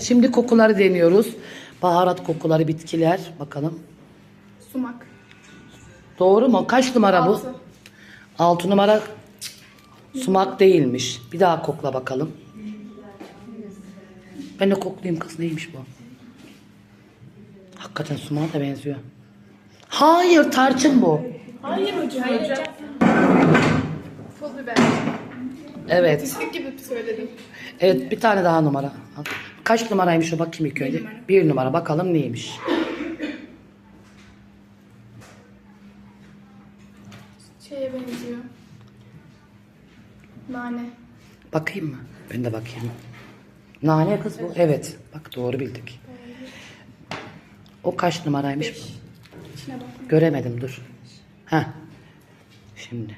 Şimdi kokuları deniyoruz. Baharat kokuları, bitkiler. Bakalım. Sumak. Doğru mu? Kaç numara bu? Altı. 6 numara sumak değilmiş. Bir daha kokla bakalım. Ben de koklayayım kız neymiş bu? Hakikaten sumağa da benziyor. Hayır tarçın bu. Hayır hocam. Pul biber. Evet. Pislik gibi söyledim. Evet bir tane daha numara. Al. Kaç numaraymış o bakayım ilk önce. Bir numara bakalım neymiş. Şeye benziyor. Nane. Bakayım mı? Ben de bakayım. Nane kız bu. Evet. Bak doğru bildik. O kaç numaraymış? Bak. Göremedim dur. Ha. Şimdi.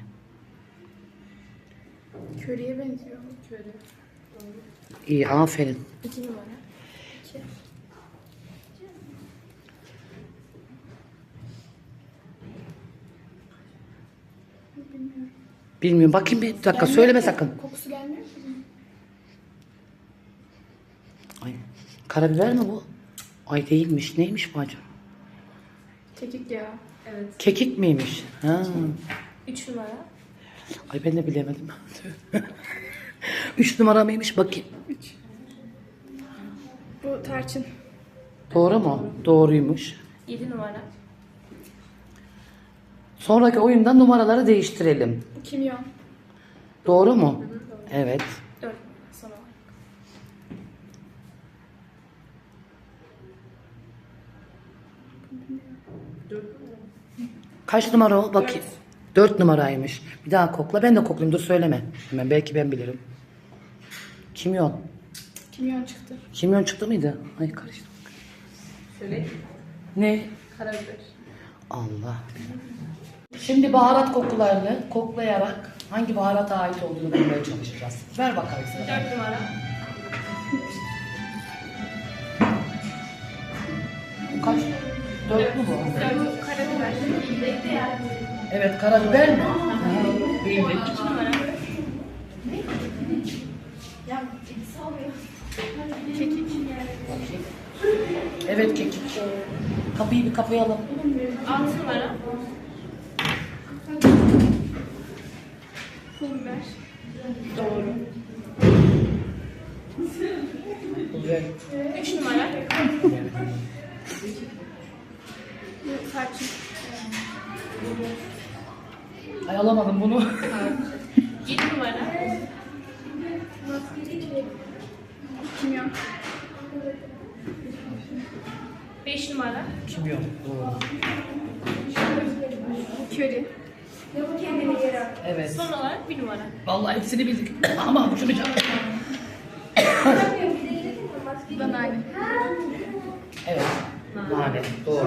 Köriye benziyor. Köri. İyi aferin. İki numara. İki. Bilmiyorum. Bakayım bir dakika söyleme sakın. Kokusu gelmiyor? Ay. Karabiber mi bu? Ay değilmiş. Neymiş bu acaba? Kekik yağı. Evet. Kekik miymiş? Ha. Üç numara. Ay ben de bilemedim. Üç numara mıymış bakayım. Bu tarçın. Doğru mu? Doğruymuş. Yedi numara. Sonraki oyunda numaraları değiştirelim. Bu kimyon. Doğru mu? Evet. Dört. Var. Kaç numara o? Bakayım. Dört numaraymış. Bir daha kokla. Ben de koklayayım. Dur söyleme. Hemen belki ben bilirim. Kimyon. Kimyon çıktı. Kimyon çıktı mıydı? Ay karıştı. Söyle. Ne? Karabiber. Allah. Şimdi baharat kokularını koklayarak hangi baharata ait olduğunu bulmaya çalışacağız. Ver bakalım sana. Dört numara. Kaç? Dört mü bu? Dört. Karabiber. Evet karabiber mi? Bildik. Kekik. Evet kekik. Kapıyı bir kapayalım. Altı numara. Pul biber. Doğru. Güzel. Üç numara. Tarçın. Ay alamadım bunu. Yedi numara. Kimyon. Beş numara. Kimyon. Doğru. Köri. Evet. Son olarak bir numara. Vallahi hepsini bildik. Ama şunu çal. Bu da nane. Evet. Nane. Doğru.